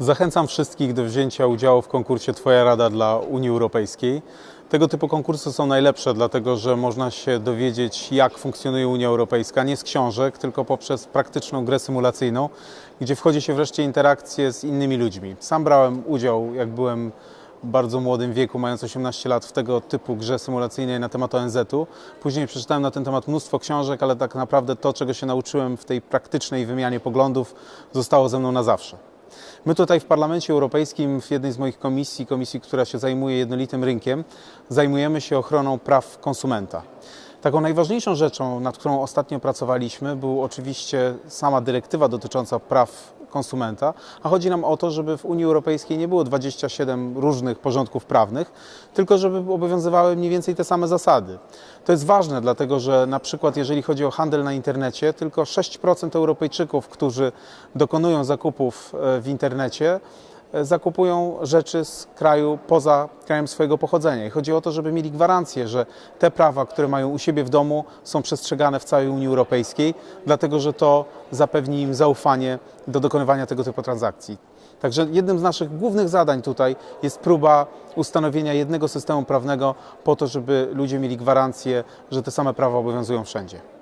Zachęcam wszystkich do wzięcia udziału w konkursie Twoja Rada dla Unii Europejskiej. Tego typu konkursy są najlepsze, dlatego że można się dowiedzieć, jak funkcjonuje Unia Europejska, nie z książek, tylko poprzez praktyczną grę symulacyjną, gdzie wchodzi się wreszcie interakcje z innymi ludźmi. Sam brałem udział, jak byłem bardzo młodym wieku, mając 18 lat, w tego typu grze symulacyjnej na temat ONZ-u. Później przeczytałem na ten temat mnóstwo książek, ale tak naprawdę to, czego się nauczyłem w tej praktycznej wymianie poglądów, zostało ze mną na zawsze. My tutaj w Parlamencie Europejskim, w jednej z moich komisji, komisji, która się zajmuje jednolitym rynkiem, zajmujemy się ochroną praw konsumenta. Taką najważniejszą rzeczą, nad którą ostatnio pracowaliśmy, był oczywiście sama dyrektywa dotycząca praw konsumenta, a chodzi nam o to, żeby w Unii Europejskiej nie było 27 różnych porządków prawnych, tylko żeby obowiązywały mniej więcej te same zasady. To jest ważne, dlatego że na przykład jeżeli chodzi o handel na internecie, tylko 6% Europejczyków, którzy dokonują zakupów e, w internecie, zakupują rzeczy z kraju poza krajem swojego pochodzenia. I chodzi o to, żeby mieli gwarancję, że te prawa, które mają u siebie w domu, są przestrzegane w całej Unii Europejskiej, dlatego że to zapewni im zaufanie do dokonywania tego typu transakcji. Także jednym z naszych głównych zadań tutaj jest próba ustanowienia jednego systemu prawnego po to, żeby ludzie mieli gwarancję, że te same prawa obowiązują wszędzie.